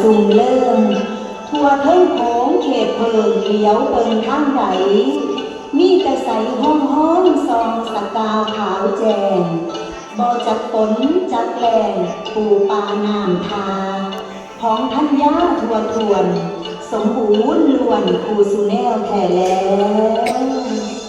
สู่เลิ่มทั่วทั้งของเขตเบิงเลี้ยวเปิงข้างไหนมีแต่ใสห้องห้องซองสกาวขาวแจงบ่จักฝนจักแรงปูปาน้ำทาของท่านย่าทวนทวน สมบูรณ์ลวนครูสุแนวแท่แล้ว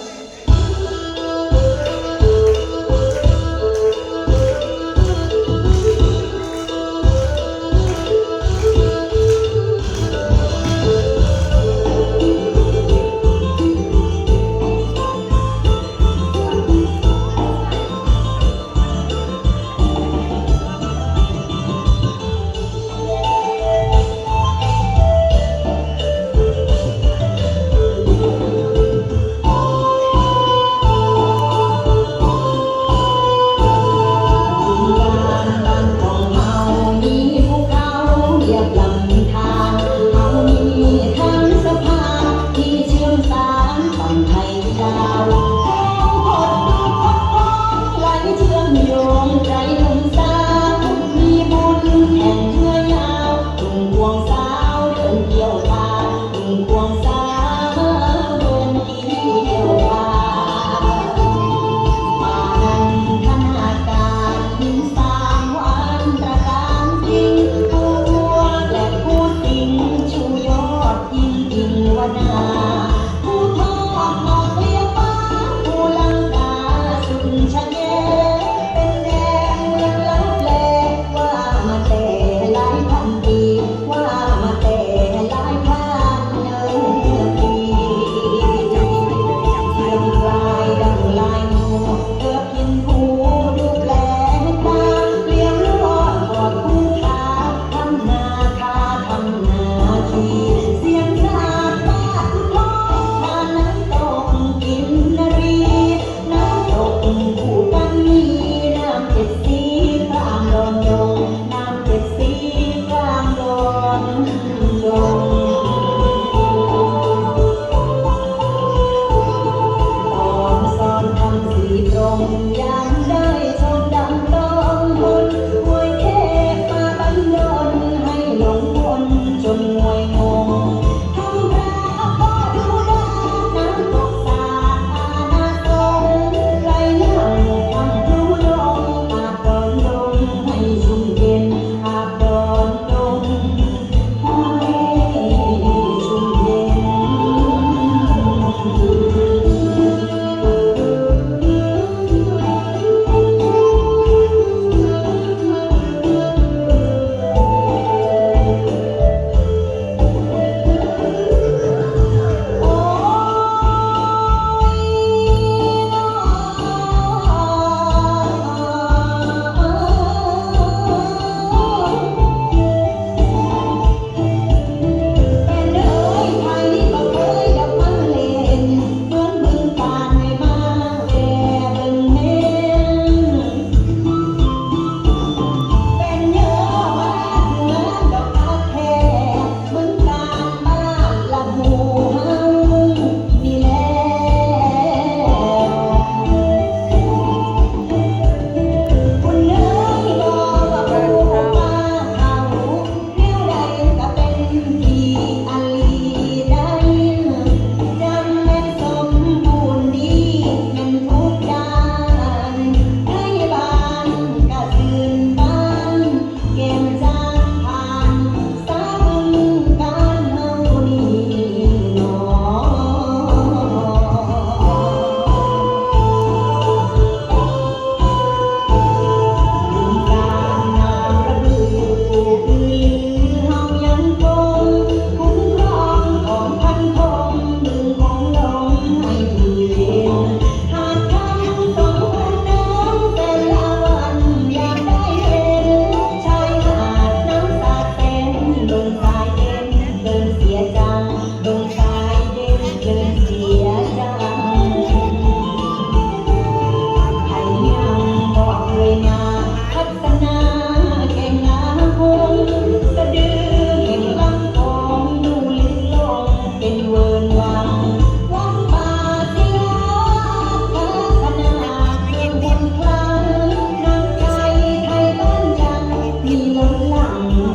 môi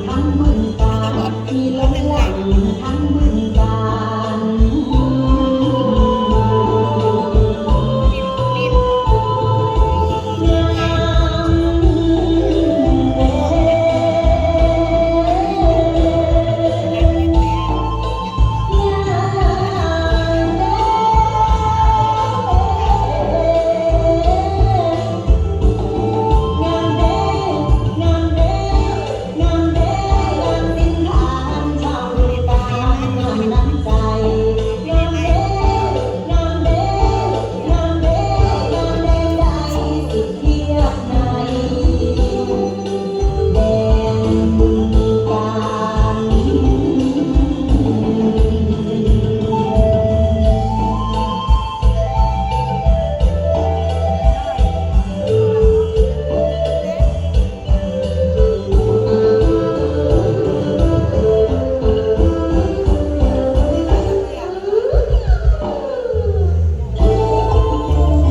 ทั้งมือตาที่ลงหลังทั้งมือ